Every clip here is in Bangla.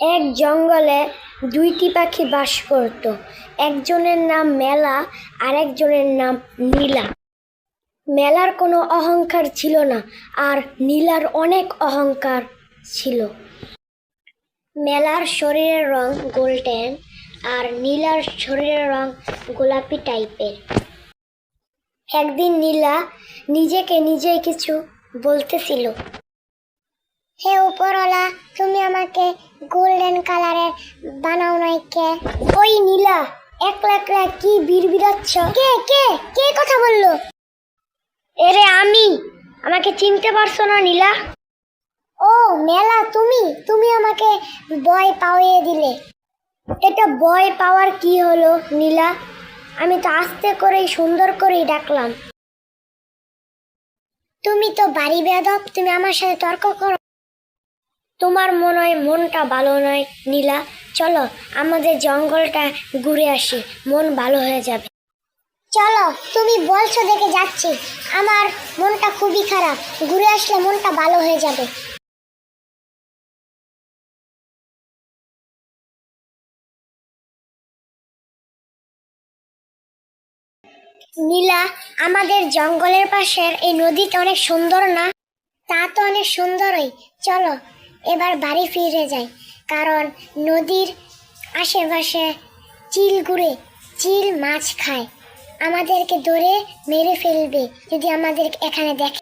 এক জঙ্গলে দুইটি পাখি বাস করত। একজনের নাম মেলা আর একজনের নাম নীলা। মেলার কোনো অহংকার ছিল না, আর নীলার অনেক অহংকার ছিল। মেলার শরীরের রং গোল্ডেন, আর নীলার শরীরের রং গোলাপি টাইপের। একদিন নীলা নিজেকে নিজেই কিছু বলতেছিল। হে উপরওয়ালা, তুমি আমাকে গোল্ডেন কালারের বানাও নাই কে? ওই নীলা, একলা একলা কি বীর বিরাচ্ছ কে কে কে কথা বলল? এরে আমি, আমাকে চিনতে পারছ না নীলা? ও মেলা, তুমি তুমি আমাকে বয় পাওয়ে দিলে। এটা বয় পাওয়ার কি হলো নীলা? আমি তো আস্তে করেই সুন্দর করেই ডাকলাম। তুমি তো বাড়ি বেদব তুমি আমার সাথে তর্ক করো। তোমার মনে হয় মনটা ভালো নয়, নীলা। চলো, আমাদের জঙ্গলটা ঘুরে আসি। মন ভালো হয়ে যাবে। চলো, তুমি বলছো দেখে যাচ্ছি। আমার মনটা খুবই খারাপ। ঘুরে আসলে মনটা ভালো হয়ে যাবে। নীলা, আমাদের জঙ্গলের পাশের এই নদীটা অনেক সুন্দর না? তা তো অনেক সুন্দরই। চলো এবার বাড়ি ফিরে যাই কারণ নদীর আশেপাশে চিল ঘুরে চিল মাছ খায়। আমাদেরকে ধরে মেরে ফেলবে যদি আমাদের এখানে দেখে।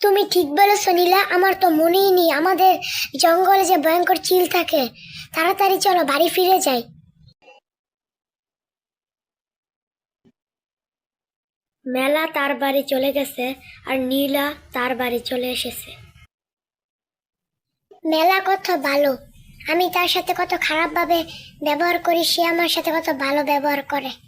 তুমি ঠিক বলেছ নীলা, আমার তো মনেই নেই। আমাদের জঙ্গলে যে ভয়ঙ্কর চিল থাকে, তাড়াতাড়ি চলো বাড়ি ফিরে যাই। মেলা তার বাড়ি চলে গেছে আর নীলা তার বাড়ি চলে এসেছে। মেলা কত ভালো। আমি তার সাথে কত খারাপভাবে ব্যবহার করি, সে আমার সাথে কত ভালো ব্যবহার করে।